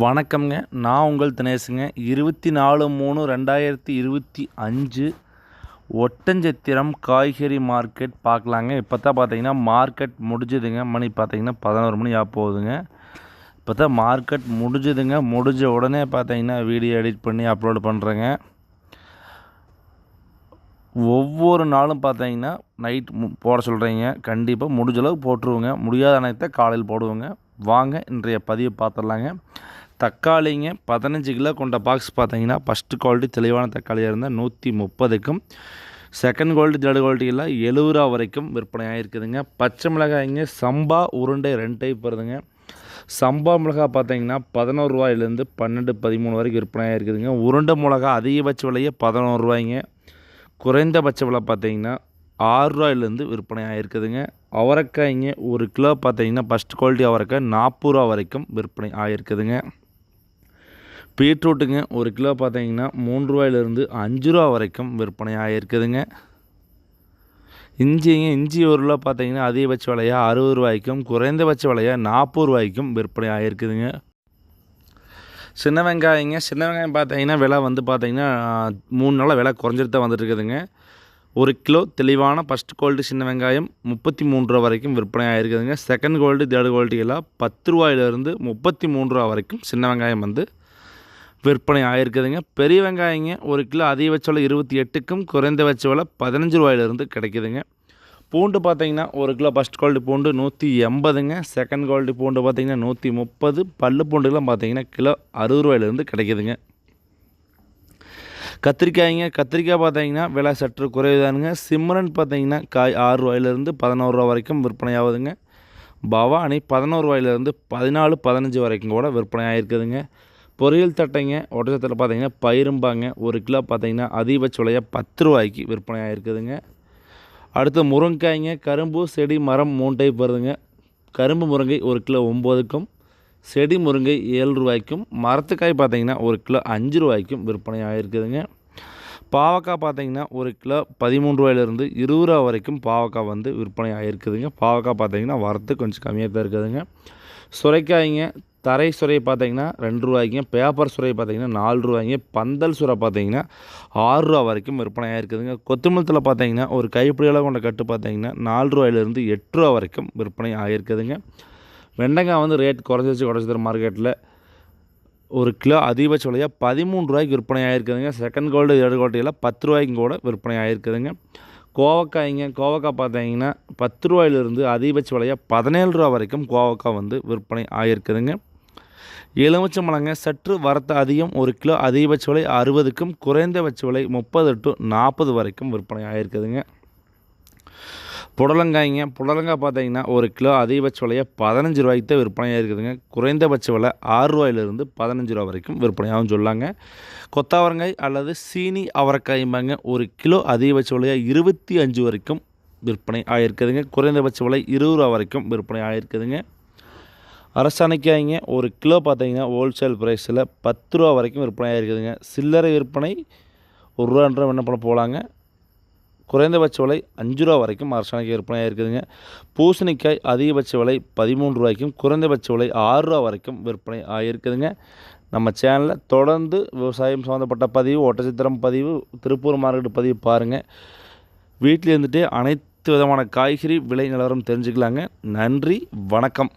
வணக்கம்ங்க. நான் உங்கள் தினேஷுங்க இருபத்தி நாலு மூணு ரெண்டாயிரத்தி இருபத்தி அஞ்சு ஒட்டஞ்சத்திரம் காய்கறி மார்க்கெட் பார்க்கலாங்க. இப்போ தான் பார்த்தீங்கன்னா மார்க்கெட் முடிஞ்சுதுங்க. மணி பார்த்தீங்கன்னா பதினோரு மணி ஆக போகுதுங்க. இப்போ தான் மார்க்கெட் முடிஞ்சுதுங்க. முடிஞ்ச உடனே பார்த்தீங்கன்னா வீடியோ எடிட் பண்ணி அப்லோட் பண்ணுறேங்க ஒவ்வொரு நாளும் பார்த்தீங்கன்னா நைட் போட சொல்கிறீங்க கண்டிப்பாக முடிஞ்சளவுக்கு போட்டுருவோங்க. முடியாத அனைத்தை காலையில் போடுவோங்க. வாங்க இன்றைய பதிவை பார்த்துடலாங்க. தக்காளிங்க பதினஞ்சு கிலோ கொண்ட பாக்ஸ் பார்த்தீங்கன்னா ஃபஸ்ட்டு குவாலிட்டி தெளிவான தக்காளியாக இருந்தால் நூற்றி முப்பதுக்கும் செகண்ட் குவாலிட்டி தேர்ட் குவாலிட்டி எல்லாம் எழுபது ரூபா வரைக்கும் விற்பனை ஆகிருக்குதுங்க பச்சை மிளகாய்ங்க சம்பா உருண்டை ரெண்டு டைப் வருதுங்க சம்பா மிளகா பார்த்தீங்கன்னா பதினோரு ரூபாயிலேருந்து பன்னெண்டு பதிமூணு வரைக்கும் விற்பனை ஆகிருக்குதுங்க உருண்டை மிளகா அதிகபட்ச விலையே பதினோரு ரூபாய்ங்க. குறைந்தபட்ச விலை பார்த்தீங்கன்னா ஆறுரூவாயிலேருந்து விற்பனை ஆகிருக்குதுங்க அவரைக்காய்ங்க ஒரு கிலோ பார்த்தீங்கன்னா ஃபஸ்ட் குவாலிட்டி அவரைக்காய் நாற்பது ரூபா வரைக்கும் விற்பனை ஆகிருக்குதுங்க பீட்ரூட்டுங்க ஒரு கிலோ பார்த்தீங்கன்னா மூன்று ரூபாயிலிருந்து அஞ்சு ரூபா வரைக்கும் விற்பனையாக இருக்குதுங்க. இஞ்சிங்க இஞ்சி ஒரு கிலோ பார்த்தீங்கன்னா அதிகபட்ச விலையாக அறுபது ரூபாய்க்கும் குறைந்தபட்ச விலையாக நாற்பது ரூபாய்க்கும் விற்பனை இருக்குதுங்க. சின்ன வெங்காயங்க சின்ன வெங்காயம் பார்த்தீங்கன்னா விலை வந்து பார்த்தீங்கன்னா மூணு நாளாக விலை குறைஞ்சிட்டு தான் வந்துட்டுருக்குதுங்க. ஒரு கிலோ தெளிவான ஃபஸ்ட் குவாலிட்டி சின்ன வெங்காயம் முப்பத்தி மூணு ரூபா வரைக்கும் விற்பனை ஆகிருக்குதுங்க செகண்ட் குவாலிட்டி தேர்ட் குவாலிட்டி எல்லாம் பத்து ரூபாயிலிருந்து முப்பத்தி மூணு ரூபா வரைக்கும் சின்ன வெங்காயம் வந்து விற்பனை ஆகிருக்குதுங்க பெரிய வெங்காயங்க ஒரு கிலோ அதிகபட்ச விலை இருபத்தி எட்டுக்கும் குறைந்தபட்ச விலை பதினஞ்சு ரூபாயிலிருந்து கிடைக்குதுங்க. பூண்டு பார்த்தீங்கன்னா ஒரு கிலோ ஃபஸ்ட் குவாலிட்டி பூண்டு நூற்றி எண்பதுங்க. செகண்ட் குவாலிட்டி பூண்டு பார்த்தீங்கன்னா நூற்றி முப்பது. பல்லு பூண்டுலாம் பார்த்திங்கன்னா கிலோ அறுபது ரூபாயிலேருந்து கிடைக்குதுங்க. கத்திரிக்காய்ங்க கத்திரிக்காய் பார்த்தீங்கன்னா விலை சற்று குறைவுதானுங்க. சிம்ரன் பார்த்தீங்கன்னா காய் ஆறு ரூபாயிலேருந்து பதினோரு ரூபா வரைக்கும் விற்பனை ஆகுதுங்க. பவானி பதினோரு ரூபாயிலிருந்து பதினாலு பதினஞ்சு வரைக்கும் கூட விற்பனை ஆகிருக்குதுங்க பொரியல் தட்டைங்க ஒட்டச்சத்தில் பார்த்தீங்கன்னா பயிரும்பாங்க. ஒரு கிலோ பார்த்தீங்கன்னா அதிகபட்ச விலையாக பத்து ரூபாய்க்கு விற்பனை ஆகிருக்குதுங்க அடுத்து முருங்காய்ங்க கரும்பு செடி மரம் மூணு டைப் வருதுங்க. கரும்பு முருங்கை ஒரு கிலோ ஒம்போதுக்கும் செடி முருங்கை ஏழு ரூபாய்க்கும் மரத்துக்காய் பார்த்தீங்கன்னா ஒரு கிலோ அஞ்சு ரூபாய்க்கும் விற்பனை ஆகிருக்குதுங்க பாவக்காய் பார்த்தீங்கன்னா ஒரு கிலோ பதிமூணு ரூபாயிலிருந்து இருபது ரூபா வரைக்கும் பாவக்காய் வந்து விற்பனை ஆகிருக்குதுங்க பாவக்காய் பார்த்தீங்கன்னா வரத்து கொஞ்சம் கம்மியாக தான் இருக்குதுங்க. சுரைக்காய்ங்க தரை சுரை பார்த்தீங்கன்னா ரெண்டு ரூபாய்க்குங்க பேப்பர் சுரை பார்த்தீங்கன்னா நாலு ரூபாய்ங்க பந்தல் சுரை பார்த்தீங்கன்னா ஆறு ரூபா வரைக்கும் விற்பனையாக இருக்குதுங்க. கொத்தமல்லத்தில் பார்த்தீங்கன்னா ஒரு கைப்பிடியெல்லாம் கொண்ட கட்டு பார்த்தீங்கன்னா நாலு ரூபாயிலிருந்து எட்டு ரூபா வரைக்கும் விற்பனை ஆகிருக்குதுங்க வெண்டைக்காய் வந்து ரேட் குறைஞ்சிச்சு குறைச்சி மார்க்கெட்டில் ஒரு கிலோ அதிகபட்ச விலையாக பதிமூணு ரூபாய்க்கு விற்பனை ஆகிருக்குதுங்க செகண்ட் கோல்டு ஏழு கோட்டையில் பத்து ரூபாய்க்கும் கூட விற்பனை ஆகிருக்குதுங்க கோவக்காய்ங்க கோவக்காய் பார்த்தீங்கன்னா பத்து ரூபாயிலிருந்து அதிகபட்ச விலையாக பதினேழு ரூபா வரைக்கும் கோவக்காய் வந்து விற்பனை ஆகிருக்குதுங்க எலுமிச்சம் பழங்க சற்று வரத்து அதிகம் ஒரு கிலோ அதிகபட்ச விலை அறுபதுக்கும் குறைந்தபட்ச விலை முப்பது டு நாற்பது வரைக்கும் விற்பனை ஆகிருக்குதுங்க புடலங்காய்ங்க புடலங்காய் பார்த்தீங்கன்னா ஒரு கிலோ அதிகபட்ச விலையை பதினஞ்சு ரூபாய்க்கு தான் விற்பனையாக இருக்குதுங்க. குறைந்தபட்ச விலை ஆறு ரூபாயிலிருந்து பதினஞ்சு ரூபா வரைக்கும் விற்பனையாகவும் சொல்லாங்க கொத்தாவரங்காய் அல்லது சீனி அவரைக்காய்ம்பாங்க ஒரு கிலோ அதிகபட்ச விலையாக இருபத்தி அஞ்சு வரைக்கும் விற்பனை ஆகிருக்குதுங்க குறைந்தபட்ச விலை இருபது ரூபா வரைக்கும் விற்பனை ஆகிருக்குதுங்க அரசாணைக்காய்ங்க ஒரு கிலோ பார்த்தீங்கன்னா ஹோல்சேல் ப்ரைஸில் பத்து ரூபா வரைக்கும் விற்பனை ஆகிருக்குதுங்க சில்லறை விற்பனை ஒரு ரூபா என்ன பண்ண போகலாங்க குறைந்தபட்ச விலை அஞ்சு ரூபா வரைக்கும் அரசாணைக்கு விற்பனையாக இருக்குதுங்க. பூசணிக்காய் அதிகபட்ச விலை பதிமூன்று ரூபாய்க்கும் குறைந்தபட்ச விலை ஆறு ரூபா வரைக்கும் விற்பனை ஆகியிருக்குதுங்க நம்ம சேனலில் தொடர்ந்து விவசாயம் சம்மந்தப்பட்ட பதிவு ஒட்டச்சித்திரம் பதிவு திருப்பூர் மார்க்கெட் பதிவு பாருங்கள் வீட்டில் இருந்துகிட்டே அனைத்து விதமான காய்கறி விலை நிலவரம் தெரிஞ்சுக்கலாங்க. நன்றி வணக்கம்.